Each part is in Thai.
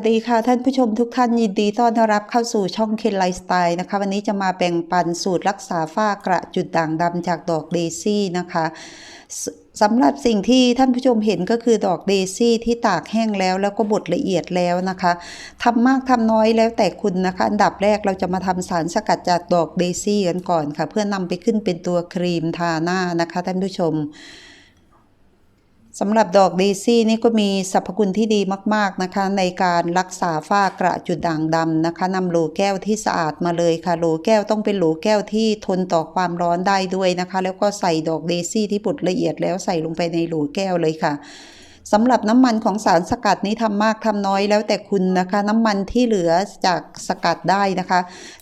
วัสดีค่ะท่านผู้ชมทุกท่านยินดีต้อนรับเข้าสู่ช่องเคนไลฟ์สไตล์นะคะ วันนี้จะมาแบ่งปันสูตรรักษาฝ้ากระจุดด่างดำจากดอกเดซี่นะคะสสำหรับสิ่งที่ท่านผู้ชมเห็นก็คือดอกเดซี่ที่ตากแห้งแล้วแล้วก็บดละเอียดแล้วนะคะทำมากทำน้อยแล้วแต่คุณนะคะ อันดับแรกเราจะมาทำสารสกัดจากดอกเดซี่กันก่อนค่ะ เพื่อนำไปขึ้นเป็นตัวครีมทาหน้านะคะท่านผู้ชม สำหรับดอกเดซี่นี่ก็มีสรรพคุณที่ดีมาก ๆนะคะ ในการรักษาฝ้ากระจุดด่างดำนะคะนำโหลแก้วที่สะอาดมาเลยค่ะโหลแก้วต้องเป็นโหลแก้วที่ทนต่อความร้อนได้ด้วยนะคะ แล้วก็ใส่ดอกเดซี่ที่บดละเอียดแล้วใส่ลงไปในโหลแก้วเลยค่ะ สำหรับน้ำมันของสารสกัดนี้ทำมากทำน้อยแล้วแต่คุณนะคะ น้ำมันที่เหลือจากสกัดได้นะคะ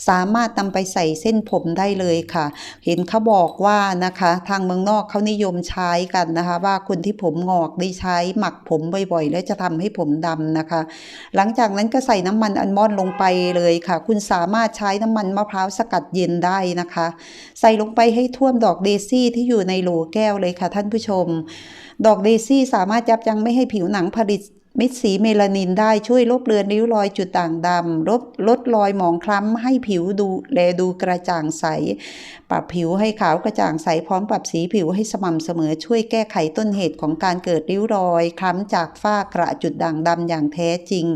สามารถนำไปใส่เส้นผมได้เลยค่ะ เห็นเขาบอกว่านะคะ ทางเมืองนอกเขานิยมใช้กันนะคะ ว่าคนที่ผมงอกได้ใช้หมักผมบ่อยๆ แล้วจะทำให้ผมดำนะคะ หลังจากนั้นก็ใส่น้ำมันอัลมอนด์ลงไปเลยค่ะ คุณสามารถใช้น้ำมันมะพร้าวสกัดเย็นได้นะคะ ใส่ลงไปให้ท่วมดอกเดซี่ที่อยู่ในโหลแก้วเลยค่ะ ท่านผู้ชม ดอกเดซี่สามารถยับยั้งไม่ให้ผิวหนังผลิต เม็ดสีเมลานินได้ช่วยลบเลือนริ้วรอยจุดด่างดำลดลดรอยหมองคล้ำให้ผิวดูแลดูกระจ่างใส ปรับผิวให้ขาวกระจ่างใสพร้อมปรับสีผิวให้สม่ำเสมอช่วยแก้ไขต้นเหตุของการเกิดริ้วรอย คล้ำจากฝ้ากระจุดด่างดำอย่างแท้จริง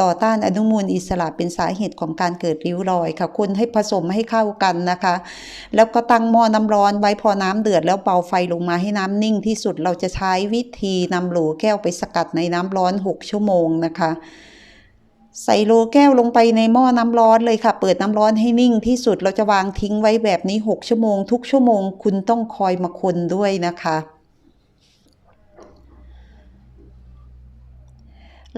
ต่อต้านอนุมูลอิสระเป็นสาเหตุของการเกิดริ้วรอยค่ะคนให้ผสมให้เข้ากันนะคะ แล้วก็ตั้งหม้อน้ำร้อนไว้พอน้ำเดือดแล้วเบาไฟลงมาให้น้ำนิ่งที่สุดเราจะใช้วิธีนำโหลแก้วไปสกัดในน้ำร้อน6 ชั่วโมงนะคะ ใส่โหลแก้วลงไปในหม้อน้ำร้อนเลยค่ะ เปิดน้ำร้อนให้นิ่งที่สุดเราจะวางทิ้งไว้แบบนี้ 6 ชั่วโมง ทุกชั่วโมง คุณต้องคอยมาคนด้วยนะคะ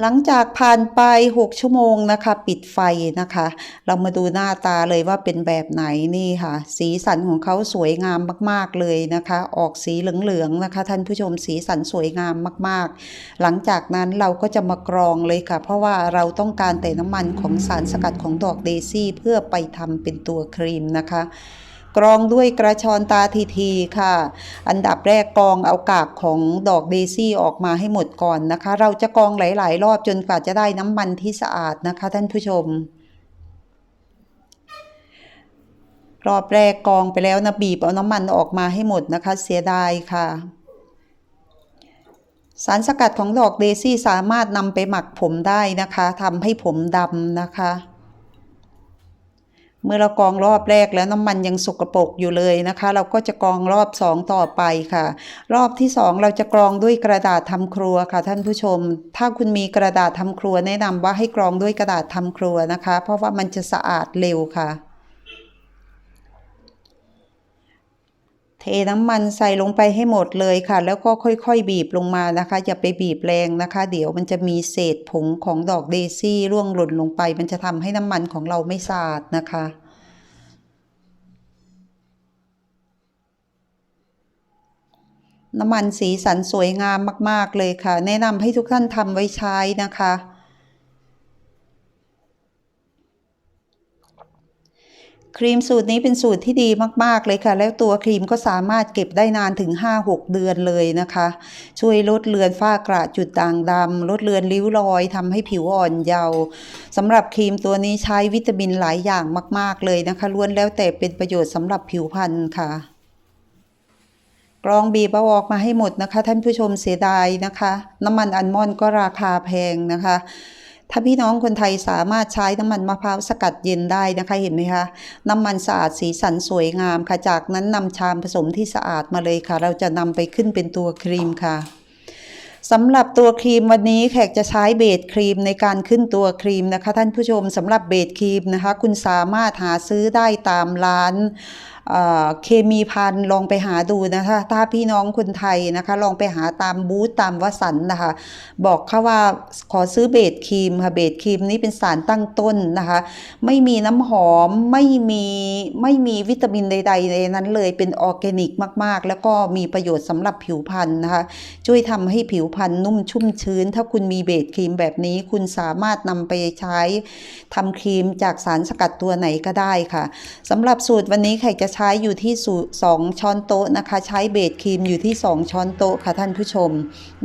หลังจากผ่านไป 6 ชั่วโมงนะคะ ปิดไฟนะคะ เรามาดูหน้าตาเลยว่าเป็นแบบไหนนี่ค่ะ สีสันของเขาสวยงามมาก ๆ เลยนะคะ ออกสีเหลือง ๆ นะคะ ท่านผู้ชมสีสันสวยงามมาก ๆ หลังจากนั้นเราก็จะมากรองเลยค่ะ เพราะว่าเราต้องการแต่น้ำมันของสารสกัดของดอกเดซี่ เพื่อไปทำเป็นตัวครีมนะคะ กรองด้วยกระชอนตาทีทีค่ะ อันดับแรกกรองเอากากของดอกเดซี่ออกมาให้หมดก่อนนะคะ เราจะกรองหลาย ๆ รอบจนกว่าจะได้น้ำมันที่สะอาดนะคะ ท่านผู้ชมรอบแรกกรองไปแล้วนะบีบเอาน้ำมันออกมาให้หมดนะคะ เสียดายค่ะ สารสกัดของดอกเดซี่สามารถนำไปหมักผมได้นะคะทำให้ผมดำนะคะ เมื่อเรากรองรอบแรกแล้วน้ำมันยังสกปรกอยู่เลยนะคะ เราก็จะกรองรอบสองต่อไปค่ะ รอบที่สองเราจะกรองด้วยกระดาษทำครัวค่ะท่านผู้ชม ถ้าคุณมีกระดาษทำครัวแนะนำว่าให้กรองด้วยกระดาษทำครัวนะคะ เพราะว่ามันจะสะอาดเร็วค่ะ เท น้ำมันใส่ลงไปให้หมดเลยค่ะ แล้วก็ค่อยๆ บีบลงมานะคะ อย่าไปบีบแรงนะคะ เดี๋ยวมันจะมีเศษผงของดอกเดซี่ร่วงหล่นลงไป มันจะทำให้น้ำมันของเราไม่สะอาดนะคะน้ำมันสีสันสวยงามมาก ๆ เลยค่ะ แนะนำให้ทุกท่านทำไว้ใช้นะคะ ครีมสูตรนี้เป็นสูตรที่ดีมาก ๆ เลยค่ะ แล้วตัวครีมก็สามารถเก็บได้นานถึง 5-6 เดือนเลยนะคะ ช่วยลดเลือนฝ้ากระจุดด่างดำลดเลือนริ้วรอยทำให้ผิวอ่อนเยาว์สำหรับครีมตัวนี้ใช้วิตามินหลายอย่างมาก ๆ เลยนะคะล้วนแล้วแต่เป็นประโยชน์สำหรับผิวพรรณค่ะกรองบีบเอาออกมาให้หมดนะคะ ท่านผู้ชมเสียดายนะคะ น้ำมันอัลมอนด์ก็ราคาแพงนะคะ ถ้าพี่น้องคนไทยสามารถใช้น้ำมันมะพร้าวสกัดเย็นได้นะคะเห็นไหมคะน้ำมันสะอาดสีสันสวยงามค่ะจากนั้นนำชามผสมที่สะอาดมาเลยค่ะ เราจะนำไปขึ้นเป็นตัวครีมค่ะสำหรับตัวครีมวันนี้แขกจะใช้เบสครีมในการขึ้นตัวครีมนะคะ ท่านผู้ชมสำหรับเบสครีมนะคะ คุณสามารถหาซื้อได้ตามร้าน เคมีพันลองไปหาดูนะคะ ถ้าพี่น้องคนไทยนะคะ ลองไปหาตามบูธตามวสันนะคะ บอกเขาว่าขอซื้อเบสครีมค่ะเบสครีมนี้เป็นสารตั้งต้นนะคะ ไม่มีน้ำหอมไม่มีไม่มีวิตามินใด ๆ ในนั้นเลยเป็นออร์แกนิกมากๆ แล้วก็มีประโยชน์สำหรับผิวพรรณนะคะ ช่วยทำให้ผิวพรรณนุ่มชุ่มชื้น ถ้าคุณมีเบสครีมแบบนี้ คุณสามารถนำไปใช้ทำครีมจากสารสกัดตัวไหนก็ได้ค่ะสำหรับสูตรวันนี้ใครจะใช้ช้อยู่ที่สองช้อนโต๊ะนะคะ ใช้เบสครีมอยู่ที่ 2 ช้อนโต๊ะค่ะท่านผู้ชม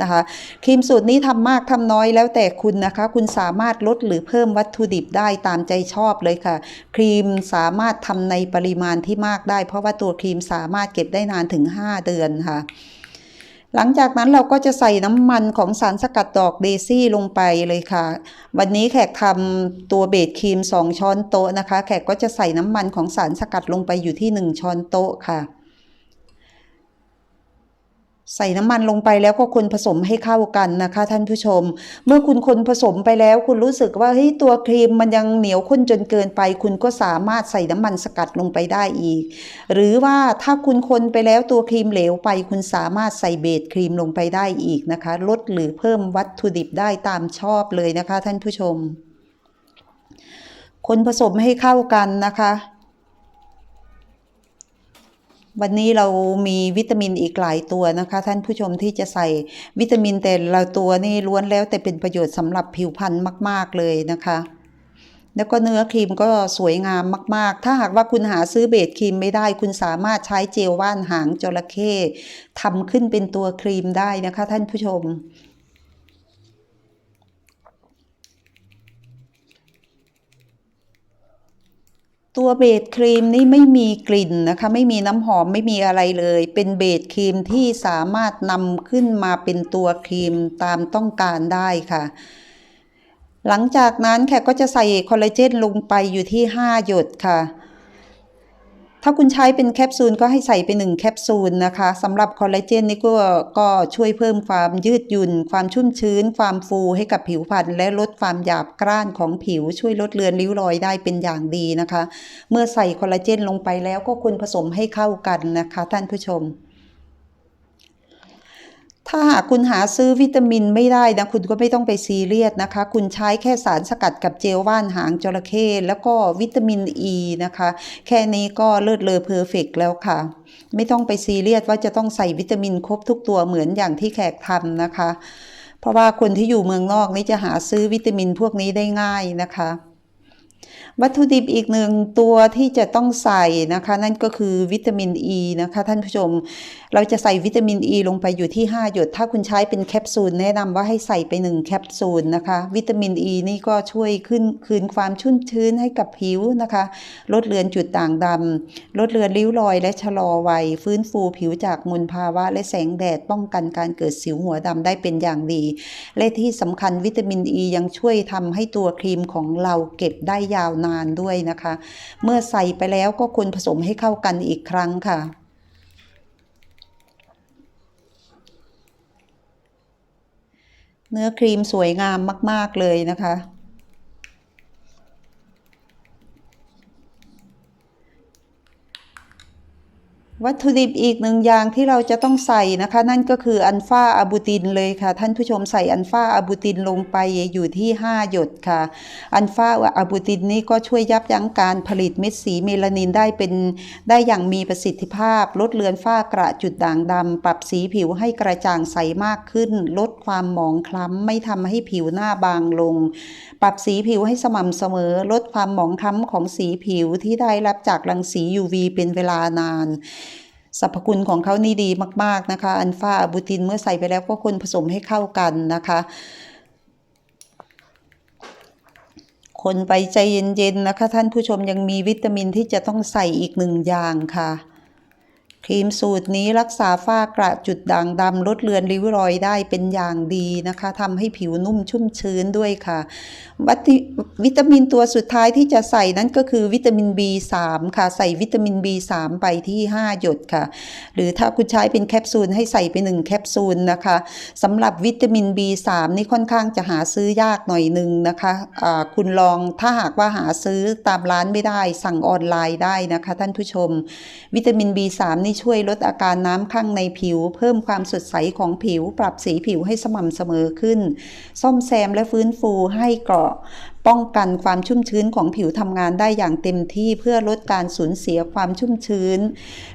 นะคะ ครีมสูตรนี้ทำมากทำน้อยแล้วแต่คุณนะคะ คุณสามารถลดหรือเพิ่มวัตถุดิบได้ตามใจชอบเลยค่ะ ครีมสามารถทำในปริมาณที่มากได้ เพราะว่าตัวครีมสามารถเก็บได้นานถึง 5 เดือนค่ะ หลังจากนั้นเราก็จะใส่น้ำมันของสารสกัดดอกเดซี่ลงไปเลยค่ะ วันนี้แขกทำตัวเบสครีม 2 ช้อนโต๊ะนะคะ แขกก็จะใส่น้ำมันของสารสกัดลงไปอยู่ที่ 1 ช้อนโต๊ะค่ะ ใส่น้ำมันลงไปแล้วก็คนผสมให้เข้ากันนะคะ ท่านผู้ชม เมื่อคุณคนผสมไปแล้วคุณรู้สึกว่าเฮ้ยตัวครีมมันยังเหนียวข้นจนเกินไป คุณก็สามารถใส่น้ำมันสกัดลงไปได้อีก หรือว่าถ้าคุณคนไปแล้วตัวครีมเหลวไป คุณสามารถใส่เบสครีมลงไปได้อีกนะคะ ลดหรือเพิ่มวัตถุดิบได้ตามชอบเลยนะคะ ท่านผู้ชม คนผสมให้เข้ากันนะคะ วันนี้เรามีวิตามินอีกหลายตัวนะคะ ท่านผู้ชมที่จะใส่วิตามินแต่ละตัวนี่ล้วนแล้วแต่เป็นประโยชน์สำหรับผิวพรรณมาก ๆ เลยนะคะ แล้วก็เนื้อครีมก็สวยงามมาก ๆ ถ้าหากว่าคุณหาซื้อเบสครีมไม่ได้ คุณสามารถใช้เจลว่านหางจระเข้ทำขึ้นเป็นตัวครีมได้นะคะ ท่านผู้ชม ตัวเบสครีมนี่ไม่มีกลิ่นนะคะ ไม่มีน้ำหอมไม่มีอะไรเลย เป็นเบสครีมที่สามารถนำขึ้นมาเป็นตัวครีมตามต้องการได้ค่ะ หลังจากนั้นแขกก็จะใส่คอลลาเจนลงไปอยู่ที่ 5 หยดค่ะ ถ้าคุณใช้เป็นแคปซูลก็ให้ใส่ไปหนึ่งแคปซูลนะคะสำหรับคอลลาเจนนี่ก็ก็ช่วยเพิ่มความยืดหยุ่น ความชุ่มชื้น ความฟูให้กับผิวพรรณและลดความหยาบกร้านของผิว ช่วยลดเลือนริ้วรอยได้เป็นอย่างดีนะคะ เมื่อใส่คอลลาเจนลงไปแล้วก็ควรผสมให้เข้ากันนะคะ ท่านผู้ชม ถ้าหากคุณหาซื้อวิตามินไม่ได้นะคุณก็ไม่ต้องไปซีเรียสนะคะ คุณใช้แค่สารสกัดกับเจลว่านหางจระเข้แล้วก็วิตามินอ e ีนะคะ แค่นี้ก็เลิศเลอเพอร์เฟกแล้วค่ะ ไม่ต้องไปซีเรียสว่าจะต้องใส่วิตามินครบทุกตัวเหมือนอย่างที่แขกทำนะคะ เพราะว่าคนที่อยู่เมืองนอกนี่จะหาซื้อวิตามินพวกนี้ได้ง่ายนะคะ วัตถุดิบอีกหนึ่งตัวที่จะต้องใส่นะคะ นั่นก็คือวิตามินอ e ีนะคะ ท่านผู้ชม เราจะใส่วิตามินอ e ีลงไปอยู่ที่ 5 หยด ถ้าคุณใช้เป็นแคปซูลแนะนำว่าให้ใส่ไป 1 แคปซูลนะคะ วิตามินอ e ีนี่ก็ช่วยขึ้นคืนความชุ่มชื้นให้กับผิวนะคะ ลดเลือนจุดด่างดำลดเลือนริ้วรอยและชะลอวัย ฟื้นฟูผิวจากมลภาวะ และแสงแดดป้องกันการเกิดสิวหัวดำได้เป็นอย่างดี และที่สำคัญวิตามินอ e ียังช่วยทำให้ตัวครีมของเราเก็บได้ยาวนานด้วยนะคะ เมื่อใส่ไปแล้วก็ควรผสมให้เข้ากันอีกครั้งค่ะเนื้อครีมสวยงามมาก ๆ เลยนะคะ วัตถุดิบอีกหนึ่งอย่างที่เราจะต้องใส่นะคะ นั่นก็คืออัลฟาอะบูตินเลยค่ะ ท่านผู้ชมใส่อัลฟาอะบูตินลงไปอยู่ที่ 5 หยดค่ะ อัลฟาอะบูตินนี่ก็ช่วยยับยั้งการผลิตเม็ดสีเมลานินได้เป็นได้อย่างมีประสิทธิภาพ ลดเลือนฝ้ากระจุดด่างดำปรับสีผิวให้กระจ่างใสมากขึ้น ลดความหมองคล้ำไม่ทำให้ผิวหน้าบางลง ปรับสีผิวให้สม่ำเสมอ ลดความหมองคล้ำของสีผิวที่ได้รับจากรังสี UV เป็นเวลานาน สรรพคุณของเขานี่ดีมาก ๆ นะคะ อัลฟาอะบูตินเมื่อใส่ไปแล้วก็คนผสมให้เข้ากันนะคะคนไปใจเย็นๆนะคะ ท่านผู้ชมยังมีวิตามินที่จะต้องใส่อีกหนึ่งอย่างค่ะ ครีมสูตรนี้รักษาฝ้ากระจุดด่างดำลดเลือนริ้วรอยได้เป็นอย่างดีนะคะทำให้ผิวนุ่มชุ่มชื้นด้วยค่ะ วิตามินตัวสุดท้ายที่จะใส่นั้นก็คือวิตามิน B3 ค่ะ ใส่วิตามิน B3 ไปที่ 5 หยดค่ะ หรือถ้าคุณใช้เป็นแคปซูลให้ใส่ไป 1 แคปซูลนะคะสำหรับวิตามิน B3 นี่ค่อนข้างจะหาซื้อยากหน่อยหนึ่งนะคะะคุณลองถ้าหากว่าหาซื้อตามร้านไม่ได้สั่งออนไลน์ได้นะคะ ท่านผู้ชม วิตามิน B3 นี่ช่วยลดอาการน้ำข้างในผิว เพิ่มความสดใสของผิว ปรับสีผิวให้สม่ำเสมอขึ้น ซ่อมแซมและฟื้นฟูให้เกราะ ป้องกันความชุ่มชื้นของผิวทำงานได้อย่างเต็มที่เพื่อลดการสูญเสียความชุ่มชื้น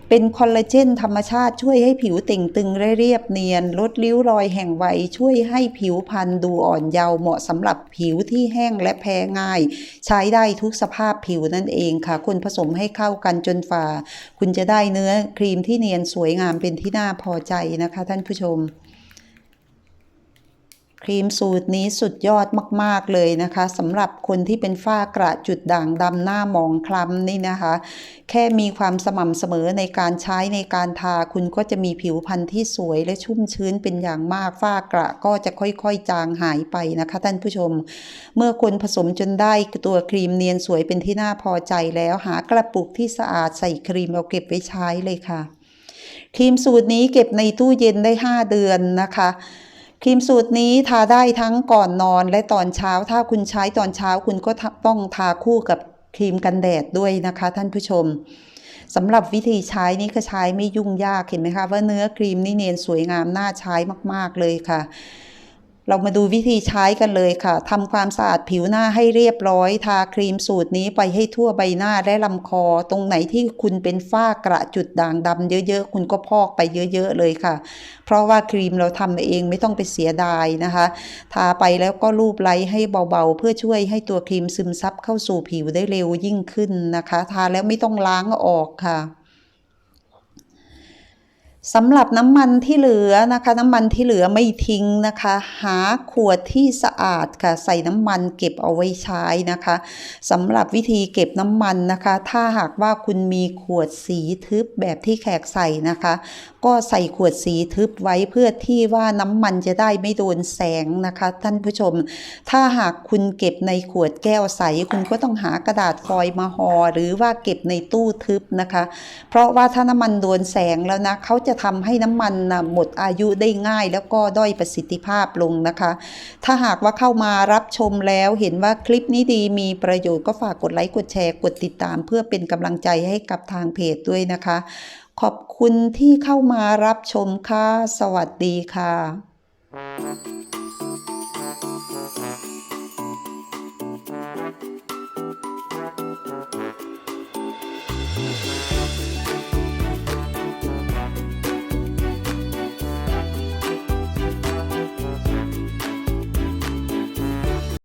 เป็นคอลลาเจนธรรมชาติช่วยให้ผิวเต่งตึงเรียบเนียน ลดริ้วรอยแห่งวัยช่วยให้ผิวพรรณดูอ่อนเยาว์เหมาะสำหรับผิวที่แห้งและแพ้ง่าย ใช้ได้ทุกสภาพผิวนั่นเองค่ะคนผสมให้เข้ากันจนฝ่า คุณจะได้เนื้อครีมที่เนียนสวยงามเป็นที่น่าพอใจนะคะท่านผู้ชม รีมสูตรนี้สุดยอดมาก ๆ เลยนะคะสำหรับคนที่เป็นฝ้ากระจุดด่างดำหน้าหมองคล้ำนี่นะคะ แค่มีความสม่ำเสมอในการใช้ในการทาคุณก็จะมีผิวพรรณที่สวยและชุ่มชื้นเป็นอย่างมากฝ้ากระก็จะค่อยๆ จางหายไปนะคะ ท่านผู้ชม เมื่อคนผสมจนได้ตัวครีมเนียนสวยเป็นที่น่าพอใจแล้วหากระปุกที่สะอาดใส่ครีมเอาเก็บไว้ใช้เลยค่ะครีมสูตรนี้เก็บในตู้เย็นได้ 5 เดือนนะคะ ครีมสูตรนี้ทาได้ทั้งก่อนนอนและตอนเช้า ถ้าคุณใช้ตอนเช้าคุณก็ต้องทาคู่กับครีมกันแดดด้วยนะคะ ท่านผู้ชมสำหรับวิธีใช้นี่ก็ใช้ไม่ยุ่งยากเห็นไหมคะว่าเนื้อครีมนี่เนียนสวยงามน่าใช้มากๆเลยค่ะ เรามาดูวิธีใช้กันเลยค่ะทำความสะอาดผิวหน้าให้เรียบร้อย ทาครีมสูตรนี้ไปให้ทั่วใบหน้าและลำคอ ตรงไหนที่คุณเป็นฝ้ากระจุดด่างดำเยอะๆ คุณก็พอกไปเยอะๆเลยค่ะ เพราะว่าครีมเราทำเองไม่ต้องไปเสียดายนะคะ ทาไปแล้วก็ลูบไล้ให้เบาๆ เพื่อช่วยให้ตัวครีมซึมซับเข้าสู่ผิวได้เร็วยิ่งขึ้นนะคะ ทาแล้วไม่ต้องล้างออกค่ะ สำหรับน้ำมันที่เหลือนะคะ น้ำมันที่เหลือไม่ทิ้งนะคะ หาขวดที่สะอาดค่ะ ใส่น้ำมันเก็บเอาไว้ใช้นะคะสำหรับวิธีเก็บน้ำมันนะคะ ถ้าหากว่าคุณมีขวดสีทึบแบบที่แขกใส่นะคะ ก็ใส่ขวดสีทึบไว้เพื่อที่ว่าน้ำมันจะได้ไม่โดนแสงนะคะ ท่านผู้ชม ถ้าหากคุณเก็บในขวดแก้วใส คุณก็ต้องหากระดาษฟอยล์มาห่อหรือว่าเก็บในตู้ทึบนะคะ เพราะว่าถ้าน้ำมันโดนแสงแล้วนะเขาจะทำให้น้ำมันนะหมดอายุได้ง่าย แล้วก็ด้อยประสิทธิภาพลงนะคะ ถ้าหากว่าเข้ามารับชมแล้วเห็นว่าคลิปนี้ดีมีประโยชน์ก็ฝากกดไลค์กดแชร์กดติดตาม เพื่อเป็นกำลังใจให้กับทางเพจด้วยนะคะ ขอบคุณที่เข้ามารับชมค่ะ สวัสดีค่ะ